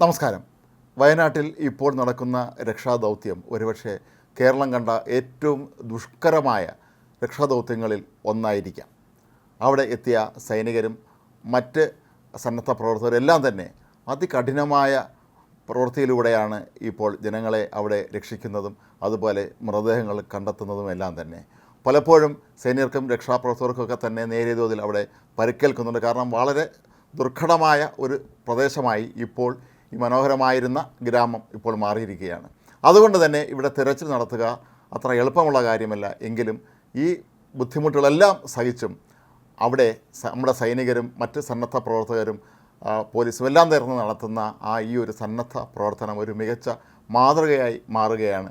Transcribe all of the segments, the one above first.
നമസ്കാരം. വയനാട്ടിൽ ഇപ്പോൾ നടക്കുന്ന രക്ഷാദൗത്യം ഒരുപക്ഷെ കേരളം കണ്ട ഏറ്റവും ദുഷ്കരമായ രക്ഷാദൗത്യങ്ങളിൽ ഒന്നായിരിക്കാം. അവിടെ എത്തിയ സൈനികരും മറ്റ് സന്നദ്ധ പ്രവർത്തകരെല്ലാം തന്നെ അതികഠിനമായ പ്രവൃത്തിയിലൂടെയാണ് ഇപ്പോൾ ജനങ്ങളെ അവിടെ രക്ഷിക്കുന്നതും അതുപോലെ മൃതദേഹങ്ങൾ കണ്ടെത്തുന്നതും എല്ലാം തന്നെ. പലപ്പോഴും സൈനികർക്കും രക്ഷാപ്രവർത്തകർക്കൊക്കെ തന്നെ നേരിയ തോതിൽ അവിടെ പരിക്കേൽക്കുന്നുണ്ട്. കാരണം വളരെ ദുർഘടമായ ഒരു പ്രദേശമായി ഇപ്പോൾ ഈ മനോഹരമായിരുന്ന ഗ്രാമം ഇപ്പോൾ മാറിയിരിക്കുകയാണ്. അതുകൊണ്ട് തന്നെ ഇവിടെ തിരച്ചിൽ നടത്തുക അത്ര എളുപ്പമുള്ള കാര്യമല്ല. എങ്കിലും ഈ ബുദ്ധിമുട്ടുകളെല്ലാം സഹിച്ചും അവിടെ നമ്മുടെ സൈനികരും മറ്റ് സന്നദ്ധ പ്രവർത്തകരും പോലീസും എല്ലാം ചേർന്ന് നടത്തുന്ന ആ ഈ ഒരു സന്നദ്ധ പ്രവർത്തനം ഒരു മികച്ച മാതൃകയായി മാറുകയാണ്.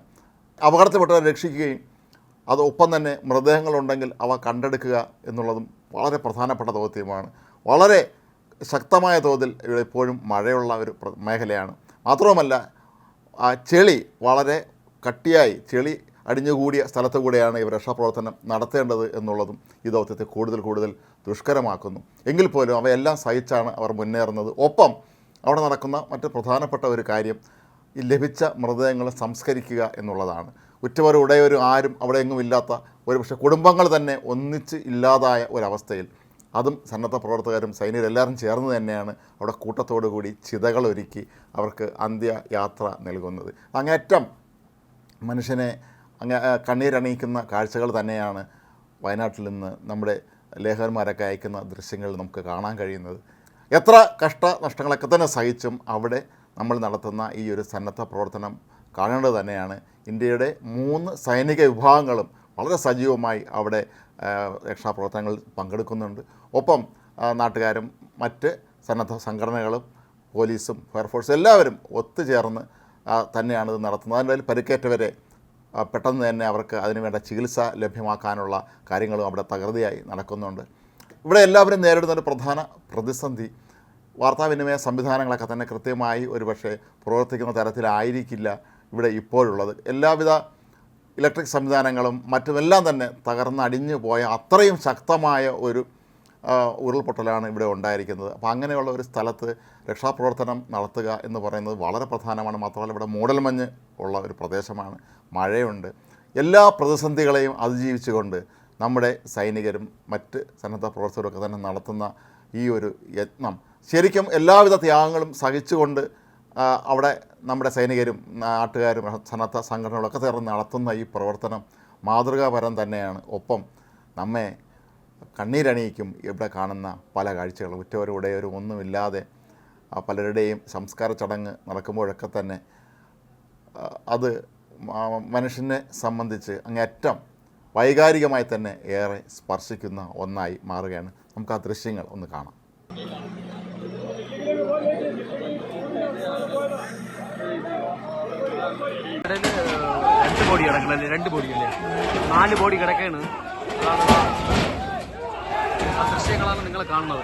അപകടത്തിൽപ്പെട്ടവരെ രക്ഷിക്കുകയും അത് ഒപ്പം തന്നെ മൃതദേഹങ്ങളുണ്ടെങ്കിൽ അവ കണ്ടെടുക്കുക എന്നുള്ളതും വളരെ പ്രധാനപ്പെട്ട ദൗത്യമാണ്. വളരെ ശക്തമായ തോതിൽ ഇവിടെ എപ്പോഴും മഴയുള്ള ഒരു മേഖലയാണ്. മാത്രവുമല്ല ആ ചെളി വളരെ കട്ടിയായി ചെളി അടിഞ്ഞുകൂടിയ സ്ഥലത്തു കൂടെയാണ് ഇവർ രക്ഷാപ്രവർത്തനം നടത്തേണ്ടത് എന്നുള്ളതും ഈ ദൗത്യത്തെ കൂടുതൽ കൂടുതൽ ദുഷ്കരമാക്കുന്നു. എങ്കിൽ പോലും അവയെല്ലാം സഹിച്ചാണ് അവർ മുന്നേറുന്നത്. ഒപ്പം അവിടെ നടക്കുന്ന മറ്റ് പ്രധാനപ്പെട്ട ഒരു കാര്യം ഈ ലഭിച്ച മൃതദേഹങ്ങൾ സംസ്കരിക്കുക എന്നുള്ളതാണ്. ഉറ്റവരും ഉടയവരും ആരും അവിടെ എങ്ങും ഇല്ലാത്ത ഒരു പക്ഷേ കുടുംബങ്ങൾ തന്നെ ഒന്നിച്ച് ഇല്ലാതായ ഒരവസ്ഥയിൽ അതും സന്നദ്ധ പ്രവർത്തകരും സൈനികരെല്ലാവരും ചേർന്ന് തന്നെയാണ് അവിടെ കൂട്ടത്തോടു കൂടി ചിതകൾ ഒരുക്കി അവർക്ക് അന്ത്യയാത്ര നൽകുന്നത്. അങ്ങേറ്റം മനുഷ്യനെ അങ്ങ് കണ്ണീരണിയിക്കുന്ന കാഴ്ചകൾ തന്നെയാണ് വയനാട്ടിൽ നിന്ന് നമ്മുടെ ലേഖകന്മാരൊക്കെ അയക്കുന്ന ദൃശ്യങ്ങൾ നമുക്ക് കാണാൻ കഴിയുന്നത്. എത്ര കഷ്ടനഷ്ടങ്ങളൊക്കെ തന്നെ സഹിച്ചും അവിടെ നമ്മൾ നടത്തുന്ന ഈ ഒരു സന്നദ്ധ പ്രവർത്തനം കാണേണ്ടത് തന്നെയാണ്. ഇന്ത്യയുടെ മൂന്ന് സൈനിക വിഭാഗങ്ങളും വളരെ സജീവമായി അവിടെ രക്ഷാപ്രവർത്തനങ്ങൾ പങ്കെടുക്കുന്നുണ്ട്. ഒപ്പം നാട്ടുകാരും മറ്റ് സന്നദ്ധ സംഘടനകളും പോലീസും ഫയർഫോഴ്സും എല്ലാവരും ഒത്തുചേർന്ന് തന്നെയാണ് ഇത് നടത്തുന്നത്. അതിന്റെ പരിക്കേറ്റവരെ പെട്ടെന്ന് തന്നെ അവർക്ക് അതിനുവേണ്ട ചികിത്സ ലഭ്യമാക്കാനുള്ള കാര്യങ്ങളും അവിടെ തകൃതിയായി നടക്കുന്നുണ്ട്. ഇവിടെ എല്ലാവരും നേരിടുന്ന ഒരു പ്രധാന പ്രതിസന്ധി വാർത്താവിനിമയ സംവിധാനങ്ങളൊക്കെ തന്നെ കൃത്യമായി ഒരുപക്ഷെ പ്രവർത്തിക്കുന്ന തരത്തിലായിരിക്കില്ല ഇവിടെ ഇപ്പോഴുള്ളത്. എല്ലാവിധ ഇലക്ട്രിക് സംവിധാനങ്ങളും മറ്റുമെല്ലാം തന്നെ തകർന്ന് അടിഞ്ഞു പോയ അത്രയും ശക്തമായ ഒരു ഉരുൾപൊട്ടലാണ് ഇവിടെ ഉണ്ടായിരിക്കുന്നത്. അപ്പോൾ അങ്ങനെയുള്ള ഒരു സ്ഥലത്ത് രക്ഷാപ്രവർത്തനം നടത്തുക എന്ന് പറയുന്നത് വളരെ പ്രധാനമാണ്. മാത്രമല്ല ഇവിടെ മൂടൽമഞ്ഞ് ഉള്ള ഒരു പ്രദേശമാണ്. മഴയുണ്ട്. എല്ലാ പ്രതിസന്ധികളെയും അതിജീവിച്ചുകൊണ്ട് നമ്മുടെ സൈനികരും മറ്റ് സന്നദ്ധ പ്രവർത്തകരും ഒക്കെ തന്നെ നടത്തുന്ന ഈ ഒരു യത്നം ശരിക്കും എല്ലാവിധ ത്യാഗങ്ങളും സഹിച്ചുകൊണ്ട് അവിടെ നമ്മുടെ സൈനികരും നാട്ടുകാരും സന്നദ്ധ സംഘടനകളൊക്കെ ചേർന്ന് നടത്തുന്ന ഈ പ്രവർത്തനം മാതൃകാപരം തന്നെയാണ്. ഒപ്പം നമ്മെ കണ്ണീരണിയിക്കും ഇവിടെ കാണുന്ന പല കാഴ്ചകളും ഉറ്റവരും ഉടയവരും ഒന്നുമില്ലാതെ പലരുടെയും സംസ്കാര ചടങ്ങ് നടക്കുമ്പോഴൊക്കെ തന്നെ അത് മനുഷ്യനെ സംബന്ധിച്ച് അങ്ങേറ്റം വൈകാരികമായി തന്നെ ഏറെ സ്പർശിക്കുന്ന ഒന്നായി മാറുകയാണ്. നമുക്ക് ആ ദൃശ്യങ്ങൾ ഒന്ന് കാണാം. കടയിൽ രണ്ട് ബോഡി കിടക്കണല്ലേ രണ്ട് ബോഡി അല്ലേ? നാല് ബോഡി കിടക്കാണ് ദൃശ്യങ്ങളാണ് നിങ്ങൾ കാണുന്നത്.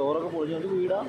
ഡോറൊക്കെ പൊളിഞ്ഞു വീടാ.